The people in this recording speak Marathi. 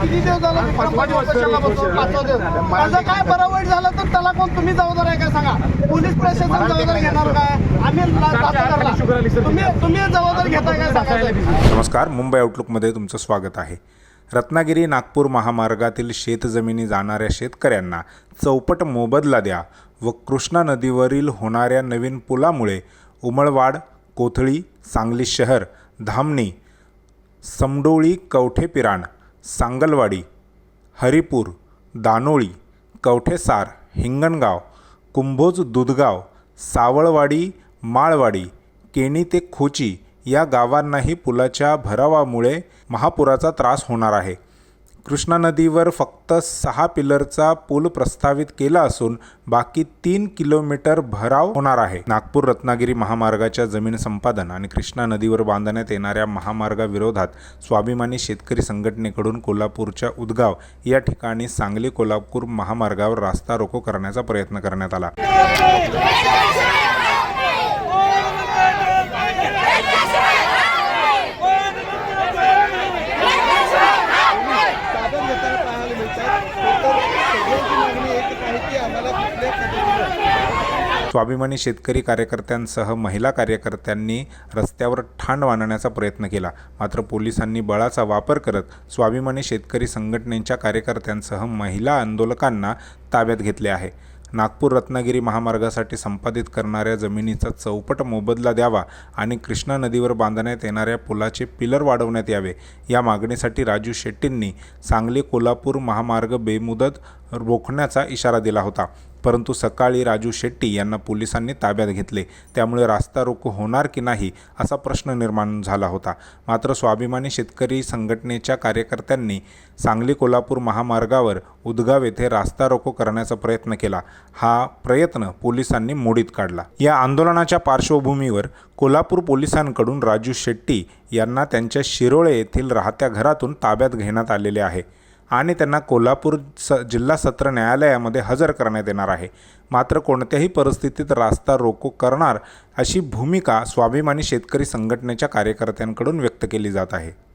किती दिवस झाला? पाचवा दिवस माझं काय बरं वाईट झालं तर त्याला कोण तुम्ही जबाबदार आहे काय सांगा? पोलीस प्रशासन जबाबदार घेणार काय? आम्ही. तुम्ही तुम्ही जबाबदार घेताय काय सांगा? नमस्कार मुंबई आउटलुकमध्ये तुमचं स्वागत आहे. रत्नागिरी नागपूर महामार्गातील शेतजमिनी जाणाऱ्या शेतकऱ्यांना चौपट मोबदला द्या व कृष्णा नदीवरील होणाऱ्या नवीन पुलामुळे उमळवाड कोथळी सांगली शहर धामणी समडोळी कवठेपिराण सांगलवाडी हरिपूर दानोळी कवठेसार हिंगणगाव कुंभोज दुधगाव सावळवाडी माळवाडी केणी ते खोची या गावांनाही पुलाच्या भरावामुळे महापुराचा त्रास होणार आहे. कृष्णा नदीवर फक्त सहा पिलरचा पूल प्रस्तावित केला असून बाकी तीन किलोमीटर भराव होणार आहे. नागपूर रत्नागिरी महामार्गाच्या जमीन संपादन आणि कृष्णा नदीवर बांधण्यात येणाऱ्या महामार्गाविरोधात स्वाभिमानी शेतकरी संघटनेकडून कोल्हापूरच्या उदगाव या ठिकाणी सांगली कोल्हापूर महामार्गावर रास्ता रोको करण्याचा प्रयत्न करण्यात आला. स्वाभिमानी शेतकरी कार्यकर्त्यांसह महिला कार्यकर्त्यांनी रस्त्यावर ठाण वाणण्याचा प्रयत्न केला. मात्र पोलिसांनी बळाचा वापर करत स्वाभिमानी शेतकरी संघटनेच्या कार्यकर्त्यांसह महिला आंदोलकांना ताब्यात घेतले आहे. नागपूर रत्नागिरी महामार्गासाठी संपादित करणाऱ्या जमिनीचा चौपट मोबदला द्यावा आणि कृष्णा नदीवर बांधण्यात येणाऱ्या पुलाचे पिलर वाढवण्यात यावे. या मागणीसाठी राजू शेट्टींनी सांगली कोल्हापूर महामार्ग बेमुदत रोखण्याचा इशारा दिला होता. परंतु सकाळी राजू शेट्टी यांना पोलिसांनी ताब्यात घेतले. त्यामुळे रास्ता रोको होणार की नाही असा प्रश्न निर्माण झाला होता. मात्र स्वाभिमानी शेतकरी संघटनेच्या कार्यकर्त्यांनी सांगली कोल्हापूर महामार्गावर उदगाव येथे रास्ता रोको करण्याचा प्रयत्न केला. हा प्रयत्न पोलिसांनी मोडीत काढला. या आंदोलनाच्या पार्श्वभूमीवर कोल्हापूर पोलिसांकडून राजू शेट्टी यांना त्यांच्या शिरोळे येथील राहत्या घरातून ताब्यात घेण्यात आलेले आहे. आणि त्यांना कोल्हापूर स जिल्हा सत्र न्यायालयामध्ये हजर करण्यात येणार आहे. मात्र कोणत्याही परिस्थितीत रास्ता रोको करणार अशी भूमिका स्वाभिमानी शेतकरी संघटनेच्या कार्यकर्त्यांकडून व्यक्त केली जात आहे.